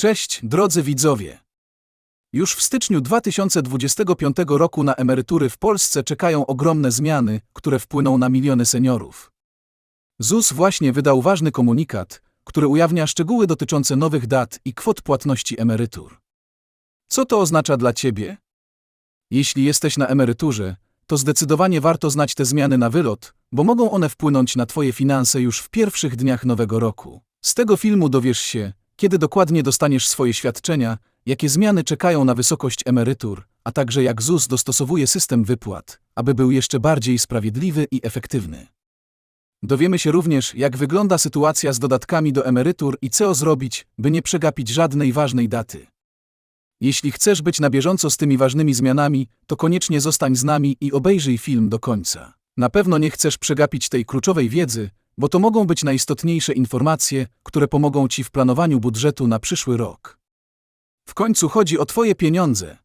Cześć, drodzy widzowie. Już w styczniu 2025 roku na emerytury w Polsce czekają ogromne zmiany, które wpłyną na miliony seniorów. ZUS właśnie wydał ważny komunikat, który ujawnia szczegóły dotyczące nowych dat i kwot płatności emerytur. Co to oznacza dla Ciebie? Jeśli jesteś na emeryturze, to zdecydowanie warto znać te zmiany na wylot, bo mogą one wpłynąć na Twoje finanse już w pierwszych dniach nowego roku. Z tego filmu dowiesz się, kiedy dokładnie dostaniesz swoje świadczenia, jakie zmiany czekają na wysokość emerytur, a także jak ZUS dostosowuje system wypłat, aby był jeszcze bardziej sprawiedliwy i efektywny. Dowiemy się również, jak wygląda sytuacja z dodatkami do emerytur i co zrobić, by nie przegapić żadnej ważnej daty. Jeśli chcesz być na bieżąco z tymi ważnymi zmianami, to koniecznie zostań z nami i obejrzyj film do końca. Na pewno nie chcesz przegapić tej kluczowej wiedzy, bo to mogą być najistotniejsze informacje, które pomogą Ci w planowaniu budżetu na przyszły rok. W końcu chodzi o Twoje pieniądze.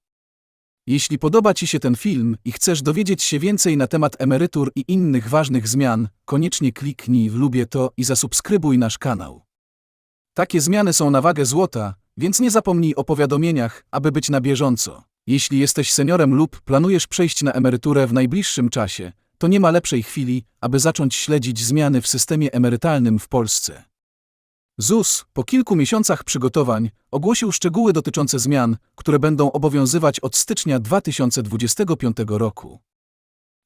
Jeśli podoba Ci się ten film i chcesz dowiedzieć się więcej na temat emerytur i innych ważnych zmian, koniecznie kliknij w lubię to i zasubskrybuj nasz kanał. Takie zmiany są na wagę złota, więc nie zapomnij o powiadomieniach, aby być na bieżąco. Jeśli jesteś seniorem lub planujesz przejść na emeryturę w najbliższym czasie, to nie ma lepszej chwili, aby zacząć śledzić zmiany w systemie emerytalnym w Polsce. ZUS, po kilku miesiącach przygotowań, ogłosił szczegóły dotyczące zmian, które będą obowiązywać od stycznia 2025 roku.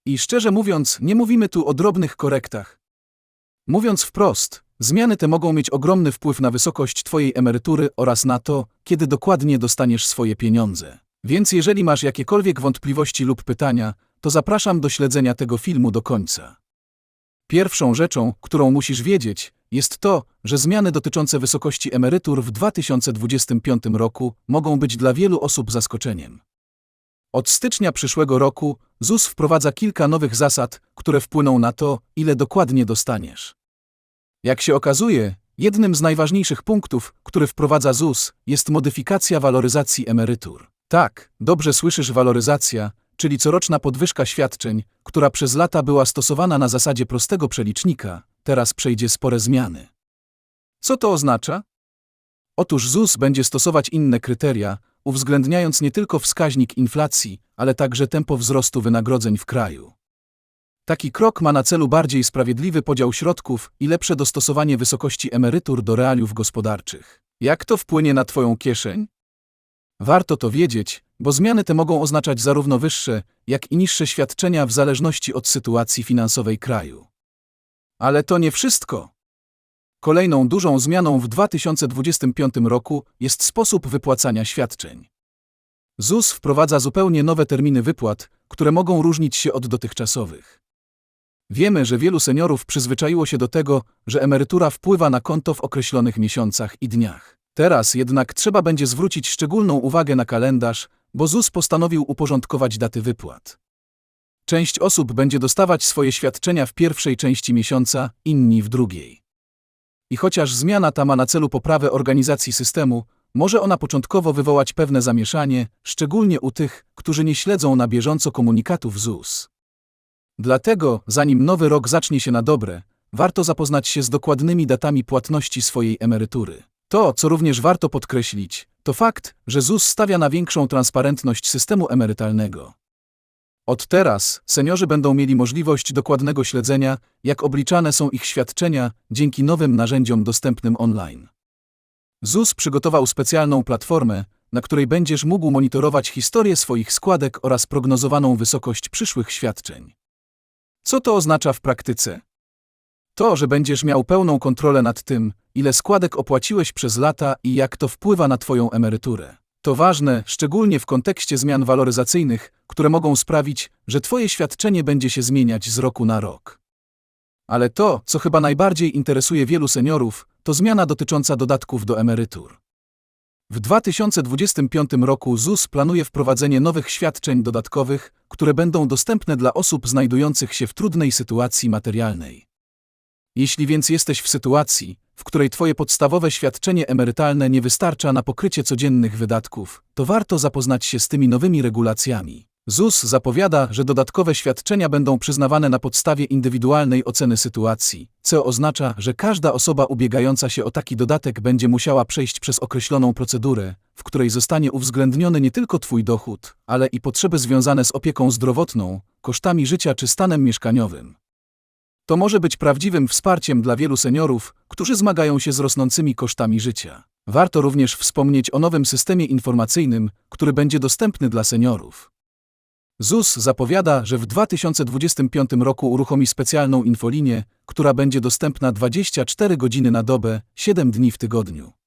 I szczerze mówiąc, nie mówimy tu o drobnych korektach. Mówiąc wprost, zmiany te mogą mieć ogromny wpływ na wysokość Twojej emerytury oraz na to, kiedy dokładnie dostaniesz swoje pieniądze. Więc jeżeli masz jakiekolwiek wątpliwości lub pytania, to zapraszam do śledzenia tego filmu do końca. Pierwszą rzeczą, którą musisz wiedzieć, jest to, że zmiany dotyczące wysokości emerytur w 2025 roku mogą być dla wielu osób zaskoczeniem. Od stycznia przyszłego roku ZUS wprowadza kilka nowych zasad, które wpłyną na to, ile dokładnie dostaniesz. Jak się okazuje, jednym z najważniejszych punktów, który wprowadza ZUS, jest modyfikacja waloryzacji emerytur. Tak, dobrze słyszysz waloryzacja, czyli coroczna podwyżka świadczeń, która przez lata była stosowana na zasadzie prostego przelicznika, teraz przejdzie spore zmiany. Co to oznacza? Otóż ZUS będzie stosować inne kryteria, uwzględniając nie tylko wskaźnik inflacji, ale także tempo wzrostu wynagrodzeń w kraju. Taki krok ma na celu bardziej sprawiedliwy podział środków i lepsze dostosowanie wysokości emerytur do realiów gospodarczych. Jak to wpłynie na Twoją kieszeń? Warto to wiedzieć, bo zmiany te mogą oznaczać zarówno wyższe, jak i niższe świadczenia w zależności od sytuacji finansowej kraju. Ale to nie wszystko. Kolejną dużą zmianą w 2025 roku jest sposób wypłacania świadczeń. ZUS wprowadza zupełnie nowe terminy wypłat, które mogą różnić się od dotychczasowych. Wiemy, że wielu seniorów przyzwyczaiło się do tego, że emerytura wpływa na konto w określonych miesiącach i dniach. Teraz jednak trzeba będzie zwrócić szczególną uwagę na kalendarz, bo ZUS postanowił uporządkować daty wypłat. Część osób będzie dostawać swoje świadczenia w pierwszej części miesiąca, inni w drugiej. I chociaż zmiana ta ma na celu poprawę organizacji systemu, może ona początkowo wywołać pewne zamieszanie, szczególnie u tych, którzy nie śledzą na bieżąco komunikatów ZUS. Dlatego, zanim nowy rok zacznie się na dobre, warto zapoznać się z dokładnymi datami płatności swojej emerytury. To, co również warto podkreślić, to fakt, że ZUS stawia na większą transparentność systemu emerytalnego. Od teraz seniorzy będą mieli możliwość dokładnego śledzenia, jak obliczane są ich świadczenia dzięki nowym narzędziom dostępnym online. ZUS przygotował specjalną platformę, na której będziesz mógł monitorować historię swoich składek oraz prognozowaną wysokość przyszłych świadczeń. Co to oznacza w praktyce? To, że będziesz miał pełną kontrolę nad tym, ile składek opłaciłeś przez lata i jak to wpływa na Twoją emeryturę. To ważne, szczególnie w kontekście zmian waloryzacyjnych, które mogą sprawić, że Twoje świadczenie będzie się zmieniać z roku na rok. Ale to, co chyba najbardziej interesuje wielu seniorów, to zmiana dotycząca dodatków do emerytur. W 2025 roku ZUS planuje wprowadzenie nowych świadczeń dodatkowych, które będą dostępne dla osób znajdujących się w trudnej sytuacji materialnej. Jeśli więc jesteś w sytuacji, w której Twoje podstawowe świadczenie emerytalne nie wystarcza na pokrycie codziennych wydatków, to warto zapoznać się z tymi nowymi regulacjami. ZUS zapowiada, że dodatkowe świadczenia będą przyznawane na podstawie indywidualnej oceny sytuacji, co oznacza, że każda osoba ubiegająca się o taki dodatek będzie musiała przejść przez określoną procedurę, w której zostanie uwzględniony nie tylko Twój dochód, ale i potrzeby związane z opieką zdrowotną, kosztami życia czy stanem mieszkaniowym. To może być prawdziwym wsparciem dla wielu seniorów, którzy zmagają się z rosnącymi kosztami życia. Warto również wspomnieć o nowym systemie informacyjnym, który będzie dostępny dla seniorów. ZUS zapowiada, że w 2025 roku uruchomi specjalną infolinię, która będzie dostępna 24 godziny na dobę, 7 dni w tygodniu.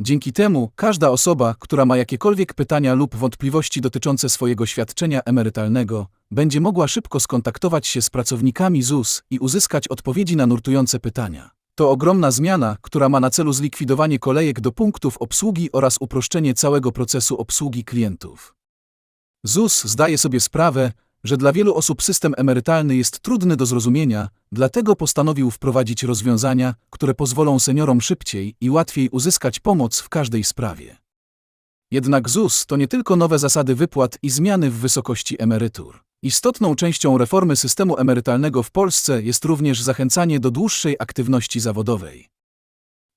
Dzięki temu każda osoba, która ma jakiekolwiek pytania lub wątpliwości dotyczące swojego świadczenia emerytalnego, będzie mogła szybko skontaktować się z pracownikami ZUS i uzyskać odpowiedzi na nurtujące pytania. To ogromna zmiana, która ma na celu zlikwidowanie kolejek do punktów obsługi oraz uproszczenie całego procesu obsługi klientów. ZUS zdaje sobie sprawę, że dla wielu osób system emerytalny jest trudny do zrozumienia, dlatego postanowił wprowadzić rozwiązania, które pozwolą seniorom szybciej i łatwiej uzyskać pomoc w każdej sprawie. Jednak ZUS to nie tylko nowe zasady wypłat i zmiany w wysokości emerytur. Istotną częścią reformy systemu emerytalnego w Polsce jest również zachęcanie do dłuższej aktywności zawodowej.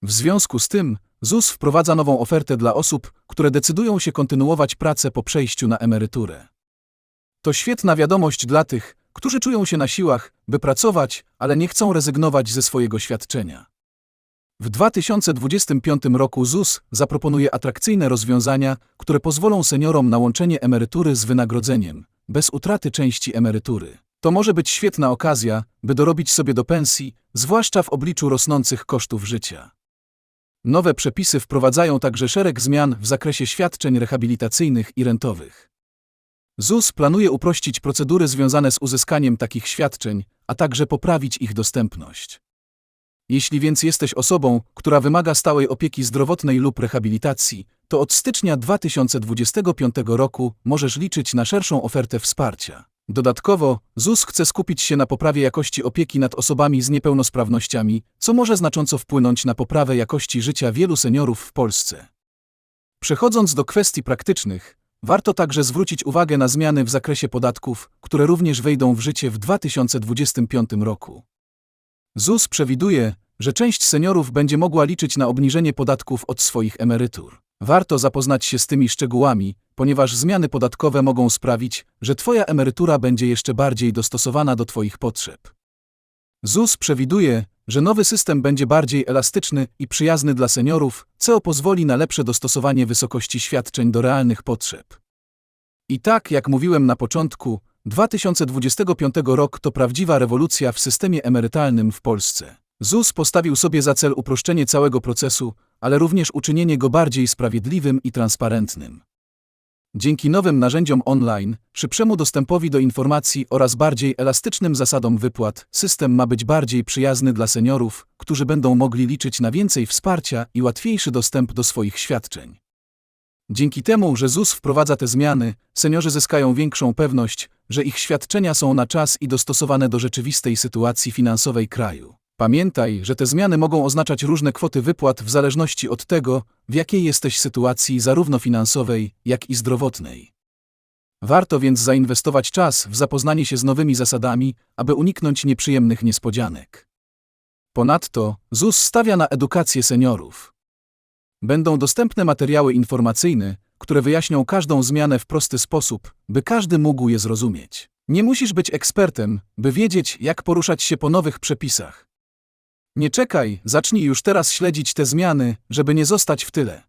W związku z tym ZUS wprowadza nową ofertę dla osób, które decydują się kontynuować pracę po przejściu na emeryturę. To świetna wiadomość dla tych, którzy czują się na siłach, by pracować, ale nie chcą rezygnować ze swojego świadczenia. W 2025 roku ZUS zaproponuje atrakcyjne rozwiązania, które pozwolą seniorom na łączenie emerytury z wynagrodzeniem, bez utraty części emerytury. To może być świetna okazja, by dorobić sobie do pensji, zwłaszcza w obliczu rosnących kosztów życia. Nowe przepisy wprowadzają także szereg zmian w zakresie świadczeń rehabilitacyjnych i rentowych. ZUS planuje uprościć procedury związane z uzyskaniem takich świadczeń, a także poprawić ich dostępność. Jeśli więc jesteś osobą, która wymaga stałej opieki zdrowotnej lub rehabilitacji, to od stycznia 2025 roku możesz liczyć na szerszą ofertę wsparcia. Dodatkowo, ZUS chce skupić się na poprawie jakości opieki nad osobami z niepełnosprawnościami, co może znacząco wpłynąć na poprawę jakości życia wielu seniorów w Polsce. Przechodząc do kwestii praktycznych, warto także zwrócić uwagę na zmiany w zakresie podatków, które również wejdą w życie w 2025 roku. ZUS przewiduje, że część seniorów będzie mogła liczyć na obniżenie podatków od swoich emerytur. Warto zapoznać się z tymi szczegółami, ponieważ zmiany podatkowe mogą sprawić, że Twoja emerytura będzie jeszcze bardziej dostosowana do Twoich potrzeb. ZUS przewiduje, że nowy system będzie bardziej elastyczny i przyjazny dla seniorów, co pozwoli na lepsze dostosowanie wysokości świadczeń do realnych potrzeb. I tak, jak mówiłem na początku, 2025 rok to prawdziwa rewolucja w systemie emerytalnym w Polsce. ZUS postawił sobie za cel uproszczenie całego procesu, ale również uczynienie go bardziej sprawiedliwym i transparentnym. Dzięki nowym narzędziom online, szybszemu dostępowi do informacji oraz bardziej elastycznym zasadom wypłat, system ma być bardziej przyjazny dla seniorów, którzy będą mogli liczyć na więcej wsparcia i łatwiejszy dostęp do swoich świadczeń. Dzięki temu, że ZUS wprowadza te zmiany, seniorzy zyskają większą pewność, że ich świadczenia są na czas i dostosowane do rzeczywistej sytuacji finansowej kraju. Pamiętaj, że te zmiany mogą oznaczać różne kwoty wypłat w zależności od tego, w jakiej jesteś sytuacji zarówno finansowej, jak i zdrowotnej. Warto więc zainwestować czas w zapoznanie się z nowymi zasadami, aby uniknąć nieprzyjemnych niespodzianek. Ponadto ZUS stawia na edukację seniorów. Będą dostępne materiały informacyjne, które wyjaśnią każdą zmianę w prosty sposób, by każdy mógł je zrozumieć. Nie musisz być ekspertem, by wiedzieć, jak poruszać się po nowych przepisach. Nie czekaj, zacznij już teraz śledzić te zmiany, żeby nie zostać w tyle.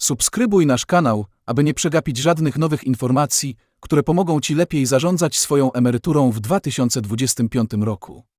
Subskrybuj nasz kanał, aby nie przegapić żadnych nowych informacji, które pomogą Ci lepiej zarządzać swoją emeryturą w 2025 roku.